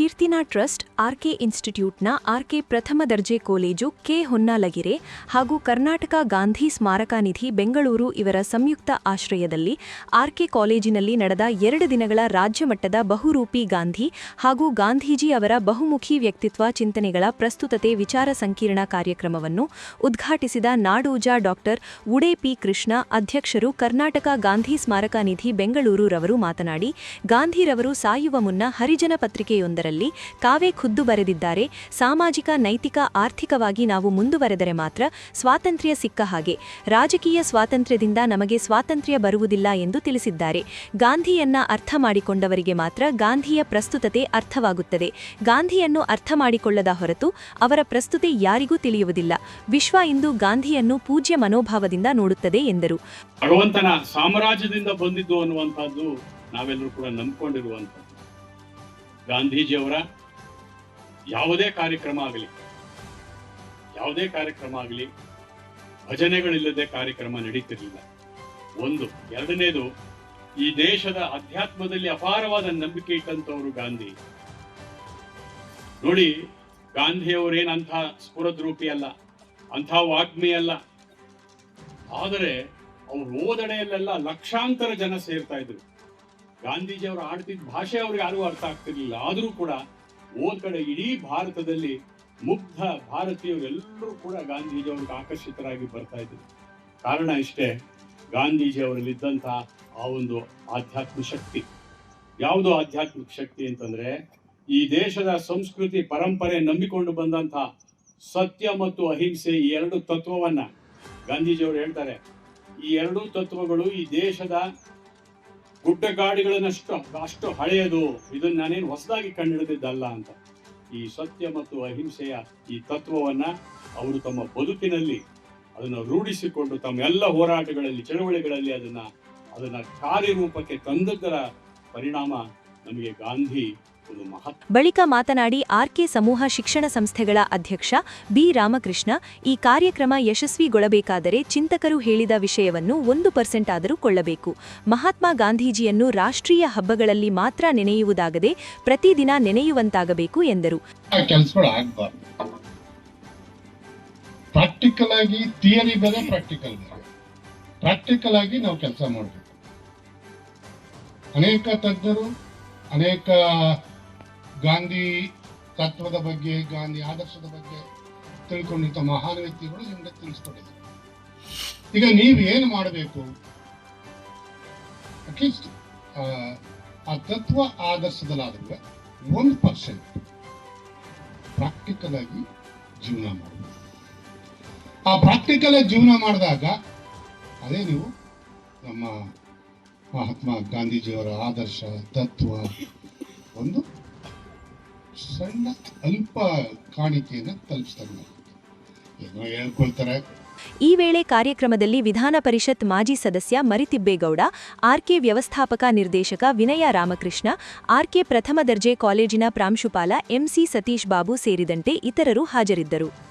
ಕೀರ್ತಿನಾ trust RK ಇನ್ಸ್ಟಿಟ್ಯೂಟ್ನ RK ಪ್ರಥಮ ದರ್ಜೆ ಕಾಲೇಜು ಕೆ ಹೊನ್ನಾಲಗಿರೆ ಹಾಗೂ ಕರ್ನಾಟಕ ಗಾಂಧಿ ಸ್ಮಾರಕ ನಿಧಿ ಬೆಂಗಳೂರು ಇವರ ಸಂಯುಕ್ತ ಆಶ್ರಯದಲ್ಲಿ ಆರ್ಕೆ ಕಾಲೇಜಿನಲ್ಲಿ ನಡೆದ ಎರಡು ದಿನಗಳ ರಾಜ್ಯಮಟ್ಟದ ಬಹುರೂಪಿ ಗಾಂಧಿ ಹಾಗೂ ಗಾಂಧೀಜಿ ಅವರ ಬಹುಮುಖಿ ವ್ಯಕ್ತಿತ್ವ ಚಿಂತನೆಗಳ ಪ್ರಸ್ತುತತೆ ವಿಚಾರ ಸಂಕಿರಣ ಕಾರ್ಯಕ್ರಮವನ್ನು ಉದ್ಘಾಟಿಸಿದ ನಾಡೋಜ ಡಾಕ್ಟರ್ ಉಡೇ ಪಿ ಕೃಷ್ಣ ಅಧ್ಯಕ್ಷರು ಕರ್ನಾಟಕ ಗಾಂಧಿ ಸ್ಮಾರಕ ನಿಧಿ ಬೆಂಗಳೂರು ರವರು ಮಾತನಾಡಿ, ಗಾಂಧಿರವರು ಸಾಯುವ ಮುನ್ನ ಹರಿಜನ ಪತ್ರಿಕೆಯೊಂದರಲ್ಲಿ ಕಾವೇ ಖುದ್ದು ಬರೆದಿದ್ದಾರೆ. ಸಾಮಾಜಿಕ, ನೈತಿಕ, ಆರ್ಥಿಕವಾಗಿ ನಾವು ಮುಂದುವರೆದರೆ ಮಾತ್ರ ಸ್ವಾತಂತ್ರ್ಯ ಸಿಕ್ಕ ಹಾಗೆ. ರಾಜಕೀಯ ಸ್ವಾತಂತ್ರ್ಯದಿಂದ ನಮಗೆ ಸ್ವಾತಂತ್ರ್ಯ ಬರುವುದಿಲ್ಲ ಎಂದು ತಿಳಿಸಿದ್ದಾರೆ. ಗಾಂಧಿಯನ್ನ ಅರ್ಥ ಮಾಡಿಕೊಂಡವರಿಗೆ ಮಾತ್ರ ಗಾಂಧಿಯ ಪ್ರಸ್ತುತತೆ ಅರ್ಥವಾಗುತ್ತದೆ. ಗಾಂಧಿಯನ್ನು ಅರ್ಥ ಮಾಡಿಕೊಳ್ಳದ ಹೊರತು ಅವರ ಪ್ರಸ್ತುತೆ ಯಾರಿಗೂ ತಿಳಿಯುವುದಿಲ್ಲ. ವಿಶ್ವ ಇಂದು ಗಾಂಧಿಯನ್ನು ಪೂಜ್ಯ ಮನೋಭಾವದಿಂದ ನೋಡುತ್ತದೆ ಎಂದರು. ಭಗವಂತನ ಸಾಮ್ರಾಜ್ಯದಿಂದ ಬಂದಿದ್ದು ಅನ್ನುವಂಥದ್ದು ನಾವೆಲ್ಲರೂ ಕೂಡ ನಂಬ್ಕೊಂಡಿರುವಂಥದ್ದು. ಗಾಂಧೀಜಿಯವರ ಯಾವುದೇ ಕಾರ್ಯಕ್ರಮ ಆಗಲಿ, ಯಾವುದೇ ಕಾರ್ಯಕ್ರಮ ಆಗಲಿ, ಭಜನೆಗಳಿಲ್ಲದೆ ಕಾರ್ಯಕ್ರಮ ನಡೀತಿರ್ಲಿಲ್ಲ. ಒಂದು. ಎರಡನೇದು, ಈ ದೇಶದ ಅಧ್ಯಾತ್ಮದಲ್ಲಿ ಅಪಾರವಾದ ನಂಬಿಕೆ ಇಟ್ಟಂತವರು ಗಾಂಧಿ. ನೋಡಿ ಗಾಂಧಿಯವರೇನಂಥ ಸ್ಫುರದ್ರೂಪಿ ಅಲ್ಲ, ಅಂಥ ವಾಗ್ಮಿ ಅಲ್ಲ. ಆದರೆ, ಅವರು ಓದಡೆಯಲ್ಲೆಲ್ಲ ಲಕ್ಷಾಂತರ ಜನ ಸೇರ್ತಾ ಇದ್ರು. ಗಾಂಧೀಜಿ ಅವರು ಆಡ್ತಿದ್ದ ಭಾಷೆ ಅವ್ರಿಗೆ ಯಾರಿಗೂ ಅರ್ಥ ಆಗ್ತಿರ್ಲಿಲ್ಲ. ಆದರೂ ಕೂಡ ಓದ್ ಕಡೆ ಇಡೀ ಭಾರತದಲ್ಲಿ ಮುಗ್ಧ ಭಾರತೀಯರೆಲ್ಲರೂ ಕೂಡ ಗಾಂಧೀಜಿ ಅವ್ರಿಗೆ ಆಕರ್ಷಿತರಾಗಿ ಬರ್ತಾ ಇದ್ರು ಕಾರಣ ಇಷ್ಟೇ, ಗಾಂಧೀಜಿ ಅವರಲ್ಲಿದ್ದಂಥ ಆ ಒಂದು ಆಧ್ಯಾತ್ಮ ಶಕ್ತಿ. ಯಾವುದು ಆಧ್ಯಾತ್ಮಿಕ ಶಕ್ತಿ ಅಂತಂದ್ರೆ, ಈ ದೇಶದ ಸಂಸ್ಕೃತಿ ಪರಂಪರೆ ನಂಬಿಕೊಂಡು ಬಂದಂಥ ಸತ್ಯ ಮತ್ತು ಅಹಿಂಸೆ ಈ ಎರಡು ತತ್ವವನ್ನ ಗಾಂಧೀಜಿಯವರು ಹೇಳ್ತಾರೆ. ಈ ಎರಡೂ ತತ್ವಗಳು ಈ ದೇಶದ ಗುಡ್ಡಗಾಡಿಗಳನ್ನಷ್ಟು ಅಷ್ಟು ಹಳೆಯದು. ಇದನ್ನ ನಾನೇನು ಹೊಸದಾಗಿ ಕಂಡುಹಿಡಿದಿದ್ದಲ್ಲ ಅಂತ. ಈ ಸತ್ಯ ಮತ್ತು ಅಹಿಂಸೆಯ ಈ ತತ್ವವನ್ನ ಅವರು ತಮ್ಮ ಬದುಕಿನಲ್ಲಿ ಅದನ್ನು ರೂಢಿಸಿಕೊಂಡು ತಮ್ಮ ಎಲ್ಲ ಹೋರಾಟಗಳಲ್ಲಿ, ಚಳವಳಿಗಳಲ್ಲಿ ಅದನ್ನ ಅದನ್ನ ಕಾರ್ಯರೂಪಕ್ಕೆ ತಂದದ್ದರ ಪರಿಣಾಮ ನಮಗೆ ಗಾಂಧಿ ಬಳಿಕ ಮಾತನಾಡಿ ಆರ್ಕೆ ಸಮೂಹ ಶಿಕ್ಷಣ ಸಂಸ್ಥೆಗಳ ಅಧ್ಯಕ್ಷ ಬಿ ರಾಮಕೃಷ್ಣ, ಈ ಕಾರ್ಯಕ್ರಮ ಯಶಸ್ವಿಗೊಳ್ಳಬೇಕಾದರೆ ಚಿಂತಕರು ಹೇಳಿದ ವಿಷಯವನ್ನು ಒಂದು ಪರ್ಸೆಂಟ್ ಆದರೂ ಕೊಳ್ಳಬೇಕು. ಮಹಾತ್ಮ ಗಾಂಧೀಜಿಯನ್ನು ರಾಷ್ಟ್ರೀಯ ಹಬ್ಬಗಳಲ್ಲಿ ಮಾತ್ರ ನೆನೆಯುವುದಾಗದೆ ಪ್ರತಿದಿನ ನೆನೆಯುವಂತಾಗಬೇಕು ಎಂದರು. ಪ್ರಾಕ್ಟಿಕಲ್ ಆಗಿ ಥಿಯರಿ ಬೇರೆ ಪ್ರಾಕ್ಟಿಕಲ್ ಬೇರೆ. ಪ್ರಾಕ್ಟಿಕಲ್ ಆಗಿ ನಾವು ಕೆಲಸ ಮಾಡಬೇಕು. ಅನೇಕ ತಜ್ಞರು, ಅನೇಕ ಗಾಂಧಿ ತತ್ವದ ಬಗ್ಗೆ, ಗಾಂಧಿ ಆದರ್ಶದ ಬಗ್ಗೆ ತಿಳ್ಕೊಂಡಿದ್ದ ಮಹಾನ್ ವ್ಯಕ್ತಿಗಳು ನಿಮ್ಗೆ ತಿಳಿಸ್ಕೊಟ್ಟಿದ್ದಾರೆ. ಈಗ ನೀವು ಏನು ಮಾಡಬೇಕು? ಅಟ್ಲೀಸ್ಟ್ ಆ ತತ್ವ ಆದರ್ಶದಲ್ಲಾದ್ರೆ ಒಂದು ಪರ್ಸೆಂಟ್ ಪ್ರಾಕ್ಟಿಕಲ್ ಆಗಿ ಜೀವನ ಮಾಡಬೇಕು ಆ ಪ್ರಾಕ್ಟಿಕಲ್ ಆಗಿ ಜೀವನ ಮಾಡಿದಾಗ ಅದೇ ನೀವು ನಮ್ಮ ಮಹಾತ್ಮ ಗಾಂಧೀಜಿಯವರ ಆದರ್ಶ, ತತ್ವ ಒಂದು ಸಣ್ಣ ಅಲ್ಪ ಕಾಣಿಕೆಯನ್ನು ತಲುಪಿಸ್ತಾರೆ ಏನೋ ಹೇಳ್ಕೊಳ್ತಾರೆ. ಈ ವೇಳೆ ಕಾರ್ಯಕ್ರಮದಲ್ಲಿ ವಿಧಾನ ಪರಿಷತ್ ಮಾಜಿ ಸದಸ್ಯ ಮರಿತಿಬ್ಬೇಗೌಡ, ಆರ್ಕೆ ವ್ಯವಸ್ಥಾಪಕ ನಿರ್ದೇಶಕ ವಿನಯ ರಾಮಕೃಷ್ಣ, ಆರ್ಕೆ ಪ್ರಥಮ ದರ್ಜೆ ಕಾಲೇಜಿನ ಪ್ರಾಂಶುಪಾಲ ಎಂಸಿ ಸತೀಶ್ ಬಾಬು ಸೇರಿದಂತೆ ಇತರರು ಹಾಜರಿದ್ದರು.